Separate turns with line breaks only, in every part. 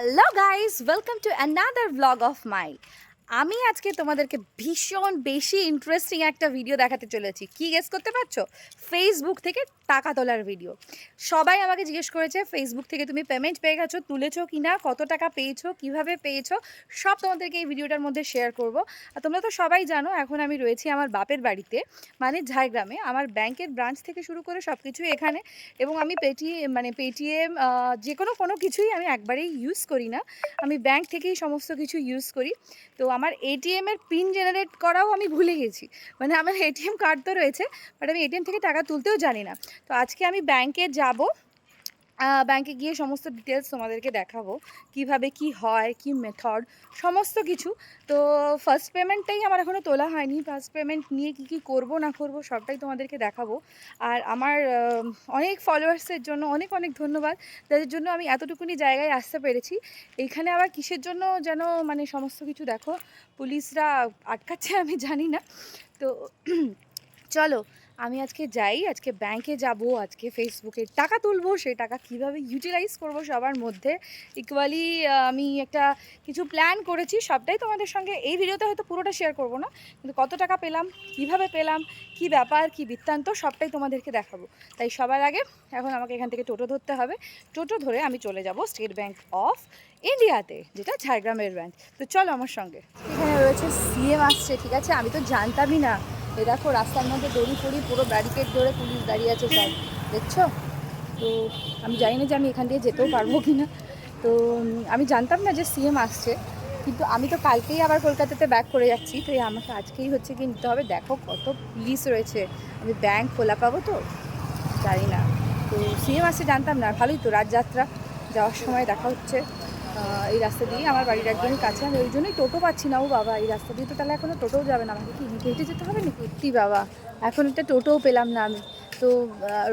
Hello guys, welcome to another vlog of mine. আমি আজকে তোমাদেরকে ভীষণ বেশি ইন্টারেস্টিং একটা ভিডিও দেখাতে চলেছি। কি গেস করতে পারছ? ফেসবুক থেকে টাকা তোলার ভিডিও সবাই আমাকে জিজ্ঞেস করেছে ফেসবুক থেকে তুমি পেমেন্ট পেয়ে গেছো, তুলেছো কি না কত টাকা পেয়েছ, কীভাবে পেয়েছ, সব তোমাদেরকে এই ভিডিওটার মধ্যে শেয়ার করব। আর তোমরা তো সবাই জানো, এখন আমি রয়েছি আমার বাপের বাড়িতে মানে ঝাড়গ্রামে। আমার ব্যাংকের ব্রাঞ্চ থেকে শুরু করে সব কিছুই এখানে। এবং আমি পেটিএম মানে পেটিএম যে কোনো কোনো কিছুই আমি একবারেই ইউজ করি না। আমি ব্যাংক থেকেই সমস্ত কিছু ইউজ করি। তো আমার এটিএম এর পিন জেনারেট করাও আমি ভুলে গেছি। মানে আমার এটিএম কার্ড তো রয়েছে বাট আমি এটিএম থেকে টাকা তুলতেও জানি না। তো আজকে আমি ব্যাংকে যাব। ব্যাংকে গিয়ে সমস্ত ডিটেলস তোমাদেরকে দেখাবো। কীভাবে কি হয়, কি মেথড সমস্ত কিছু। তো ফার্স্ট পেমেন্টটাই আমার এখনও তোলা হয়নি। ফার্স্ট পেমেন্ট নিয়ে কি কি করব, না করব, সবটাই তোমাদেরকে দেখাবো। আর আমার অনেক ফলোয়ার্সের জন্য অনেক অনেক ধন্যবাদ। যাদের জন্য আমি এতটুকুনি জায়গায় আসতে পেরেছি। এইখানে আবার কিসের জন্য যেন মানে সমস্ত কিছু দেখো? পুলিশরা আটকাচ্ছে আমি জানি না। তো, চলো আমি আজকে যাই, আজকে ব্যাংকে যাব, আজকে ফেসবুকে টাকা তুলবো, সেই টাকা কীভাবে ইউটিলাইজ করব সবার মধ্যে। ইকুয়ালি আমি একটা কিছু প্ল্যান করেছি, সবটাই তোমাদের সঙ্গে এই ভিডিওতে হয়তো পুরোটা শেয়ার করব না, কিন্তু কত টাকা পেলাম, কীভাবে পেলাম, কি ব্যাপার, কি বৃত্তান্ত, সবটাই তোমাদেরকে দেখাবো। তাই সবার আগে এখন আমাকে এখান থেকে টোটো ধরতে হবে। টোটো ধরে আমি চলে যাব স্টেট ব্যাংক অফ ইন্ডিয়াতে যেটা ঝাড়গ্রামের ব্যাংক তো চলো আমার সঙ্গে। এখানে রয়েছে সিএম আসছে, ঠিক আছে? আমি তো জানতামই না এ দেখো, রাস্তার মধ্যে দড়ি ফড়ি পুরো ব্যারিকেড ধরে পুলিশ দাঁড়িয়ে আছে সব। দেখছ? তো আমি জানি না যে আমি এখান দিয়ে যেতেও পারব কি না তো আমি জানতাম না যে সিএম আসছে, কিন্তু আমি তো কালকেই আবার কলকাতাতে ব্যাক করে যাচ্ছি, তো আমাকে আজকেই হচ্ছে কি নিতে হবে। দেখো কত পুলিশ রয়েছে। আমি ব্যাংক খোলা পাবো তো? জানি না। তো সিএম আসছে জানতাম না। ভালোই তো রাতযাত্রা যাওয়ার সময় দেখা হচ্ছে। এই রাস্তা দিয়ে আমার বাড়ির একদমই কাছে, আমি ওই জন্যই টোটো পাচ্ছি না। ও বাবা, এই রাস্তা দিয়ে তো তাহলে এখনও টোটোও যাবে না আমাকে কি হেঁটে হেঁটে যেতে হবে নাকি? সত্যি বাবা, এখন একটা টোটোও পেলাম না আমি। তো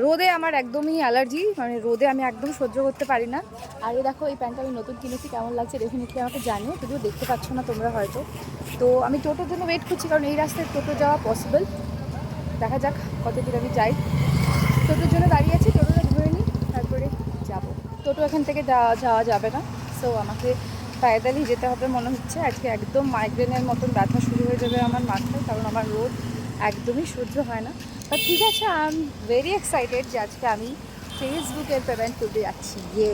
রোদে আমার একদমই অ্যালার্জি মানে রোদে আমি একদম সহ্য করতে পারি না। আর এই দেখো, এই প্যান্টটা আমি নতুন কিনেছি, কেমন লাগছে ডেফিনেটলি আমাকে জানিও যদিও দেখতে পাচ্ছ না তোমরা হয়তো। তো, আমি টোটোর জন্য ওয়েট করছি, কারণ এই রাস্তায় টোটো যাওয়া পসিবল দেখা যাক কতদূর আমি যাই। টোটোর জন্য দাঁড়িয়ে আছি, টোটোটা ধরে নিই, তারপরে যাব। টোটো এখান থেকে যাওয়া যাবে না। সো আমাকে পায়দালি যেতে হবে মনে হচ্ছে। আজকে একদম মাইগ্রেনের মতন ব্যথা শুরু হয়ে যাবে আমার মাথায়, কারণ আমার রোদ একদমই সহ্য হয় না। বাট ঠিক আছে আই এম ভেরি এক্সাইটেড যে আজকে আমি ফেসবুকের পেমেন্ট তুলতে যাচ্ছি। ইয়ে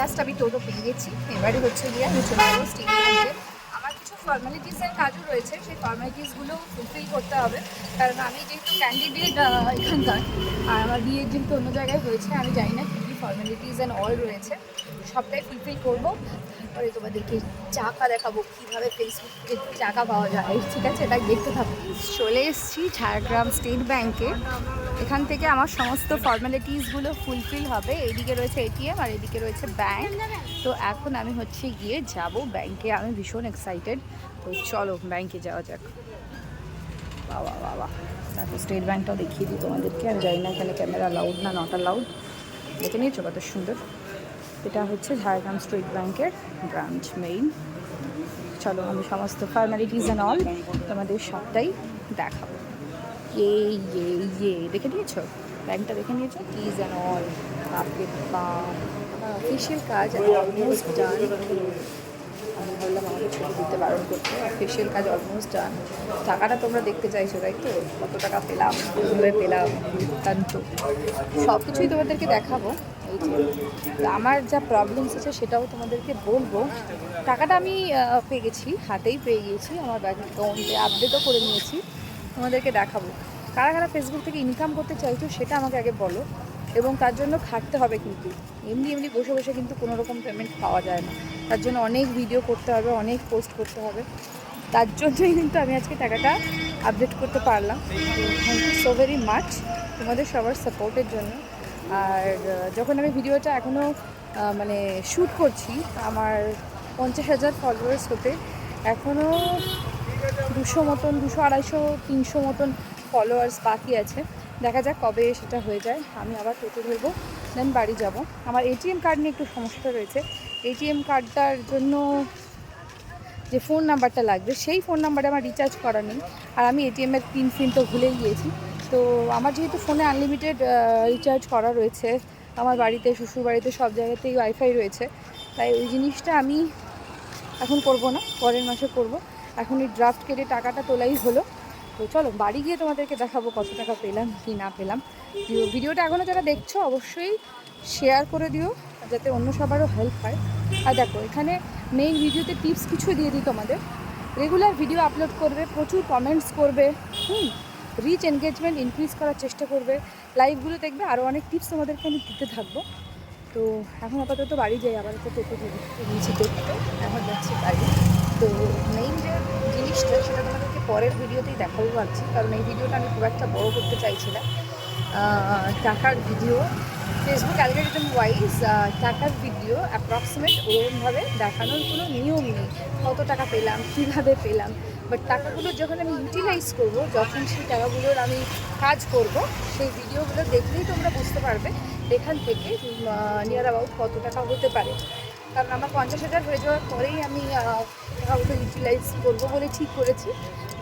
লাস্ট আমি টোটো পেয়ে গেছি এবারে হচ্ছে গিয়ে আমি চলে যাব আমার কিছু ফর্মালিটিসের কাজও রয়েছে, সেই ফর্মালিটিসগুলো ফুলফিল করতে হবে। কারণ আমি যেহেতু ক্যান্ডিডেট এখানকার, আর আমার বিয়ে যেহেতু অন্য জায়গায় হয়েছে, আমি জানি না ফর্মালিটিস অ্যান্ড অল রয়েছে, সবটাই ফুলফিল করব। তারপরে তোমাদেরকে টাকা দেখাবো, কীভাবে ফেসবুক টাকা পাওয়া যায়, ঠিক আছে? এটা দেখতে থাকব চলে এসেছি ঝাড়গ্রাম স্টেট ব্যাংকে। এখান থেকে আমার সমস্ত ফর্মালিটিসগুলো ফুলফিল হবে। এইদিকে রয়েছে এটিএম আর এদিকে রয়েছে ব্যাংক তো এখন আমি হচ্ছে গিয়ে যাব ব্যাংকে। আমি ভীষণ এক্সাইটেড তো চলো ব্যাংকে যাওয়া যাক। বাবা বাবা তারপর স্টেট ব্যাংকটাও দেখিয়ে দিই তোমাদেরকে। আমি জানি না এখানে ক্যামেরা লাউড না নট লাউড দেখে নিয়েছো কত সুন্দর। এটা হচ্ছে ঝাড়গ্রাম স্ট্রিট ব্যাংকের ব্রাঞ্চ মেইন চলো আমি সমস্ত ফর্মালিটিস অ্যান্ড অল তোমাদের সবটাই দেখাবো। ইয়ে ইয়ে ইয়ে দেখে নিয়েছো? ব্যাংকটা দেখে নিয়েছো? ইজ অ্যান্ড অল বাপরে বা অফিসিয়াল কাজ অলমোস্ট ডান আমি বললাম আমাকে ছবি দিতে বারণ করতে অফিসিয়াল কাজ অলমোস্ট ডান টাকাটা তোমরা দেখতে চাইছো, তাই তো? কত টাকা পেলাম, কীভাবে পেলাম বৃত্তান্ত সব কিছুই তোমাদেরকে দেখাবো। এই যে আমার যা প্রবলেমস আছে সেটাও তোমাদেরকে বলব। টাকাটা আমি পেয়ে গেছি, হাতেই পেয়ে গিয়েছি আমার ব্যাংক অ্যাকাউন্টে আপডেটও করে নিয়েছি। তোমাদেরকে দেখাবো। কারা কারা ফেসবুক থেকে ইনকাম করতে চাইছো সেটা আমাকে আগে বলো। এবং তার জন্য খাটতে হবে কিন্তু। এমনি এমনি বসে বসে কিন্তু কোনো রকম পেমেন্ট পাওয়া যায় না। তার জন্য অনেক ভিডিও করতে হবে, অনেক পোস্ট করতে হবে। তার জন্যই কিন্তু আমি আজকে টাকাটা আপডেট করতে পারলাম। Thank you so very much তোমাদের সবার সাপোর্টের জন্য। আর যখন আমি ভিডিওটা এখনও মানে শ্যুট করছি, আমার পঞ্চাশ হাজার ফলোয়ার্স হতে এখনও দুশো মতন, দুশো আড়াইশো, তিনশো মতন ফলোয়ার্স বাকি আছে। দেখা যাক কবে সেটা হয়ে যায়। আমি আবার টোটো ধরবো দেন বাড়ি যাব। আমার এটিএম কার্ড নিয়ে একটু সমস্যা রয়েছে। এটিএম কার্ডটার জন্য যে ফোন নাম্বারটা লাগবে, সেই ফোন নাম্বারে আমার রিচার্জ করা নেই। আর আমি এটিএমের পিন ফিন তো ভুলেই গিয়েছি। তো আমার যেহেতু ফোনে আনলিমিটেড রিচার্জ করা রয়েছে, আমার বাড়িতে, শ্বশুর বাড়িতে সব জায়গাতেই ওয়াইফাই রয়েছে। তাই ওই জিনিসটা আমি এখন করব না, পরের মাসে করব। এখন এই ড্রাফট কেটে টাকাটা তোলাই হলো। তো চলো, বাড়ি গিয়ে তোমাদেরকে দেখাবো কত টাকা পেলাম, কি না পেলাম। ভিডিও- ভিডিওটা এখনও যারা দেখছ, অবশ্যই শেয়ার করে দিও, যাতে অন্য সবারও হেল্প হয়। আর দেখো, এখানে মেইন ভিডিওতে টিপস কিছু দিয়ে দিই তোমাদের। রেগুলার ভিডিও আপলোড করবে, প্রচুর কমেন্টস করবে, হুম রিচ এনগেজমেন্ট ইনক্রিজ করার চেষ্টা করবে। লাইভগুলো দেখবে আরও অনেক টিপস তোমাদেরকে আমি দিতে থাকব। তো এখন আপাতত বাড়ি যাই, আবার একটা টোটো দেখতে। এখন যাচ্ছি বাড়ি। তো মেইন যে জিনিসটা সেটা তোমাদেরকে পরের ভিডিওতেই দেখাবো ভাবছি। কারণ এই ভিডিওটা আমি খুব একটা বড় করতে চাইছি না। টাকার ভিডিও ফেসবুক অ্যালগোরিদম ওয়াইজ টাকার ভিডিও অ্যাপ্রক্সিমেট ওরমভাবে দেখানোর কোনো নিয়ম নেই। কত টাকা পেলাম, কীভাবে পেলাম? বাট টাকাগুলো যখন আমি ইউটিলাইজ করব, যখন সেই টাকাগুলোর আমি কাজ করব, সেই ভিডিওগুলো দেখলেই তোমরা বুঝতে পারবে এখান থেকে নিয়ার অ্যাবাউট কত টাকা হতে পারে। কারণ আমার পঞ্চাশ হাজার হয়ে যাওয়ার পরেই আমি টাকাগুলো ইউটিলাইজ করব বলে ঠিক করেছি।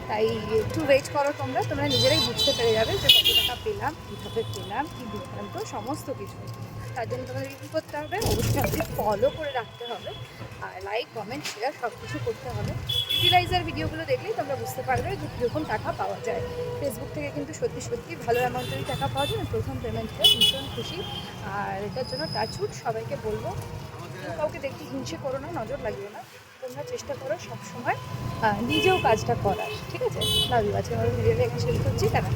তাই একটু ওয়েট করো তোমরা তোমরা নিজেরাই বুঝতে পেরে যাবে যে কত টাকা পেলাম, কীভাবে পেলাম, কী বৃত্তান্ত সমস্ত কিছু। তার জন্য তোমাদেরকে কী করতে হবে? অবশ্যই আমাকে ফলো করে রাখতে হবে। আর লাইক কমেন্ট শেয়ার সব কিছু করতে হবে। ইউটিলাইজার ভিডিওগুলো দেখলেই তোমরা বুঝতে পারবে যে কীরকম টাকা পাওয়া যায়। ফেসবুক থেকে কিন্তু সত্যি সত্যি ভালো অ্যামাউন্টেরই টাকা পাওয়া যায়। প্রথম পেমেন্টটা ভীষণ খুশি। আর এটার জন্য টাচুট সবাইকে বলব কাউকে দেখতে হিংসে করো না, নজর লাগিও না। তোমরা চেষ্টা করো সবসময়। নিজেও কাজটা করার, ঠিক আছে? না আমার ভিডিওটা এখানে শেষ করছি, কেন?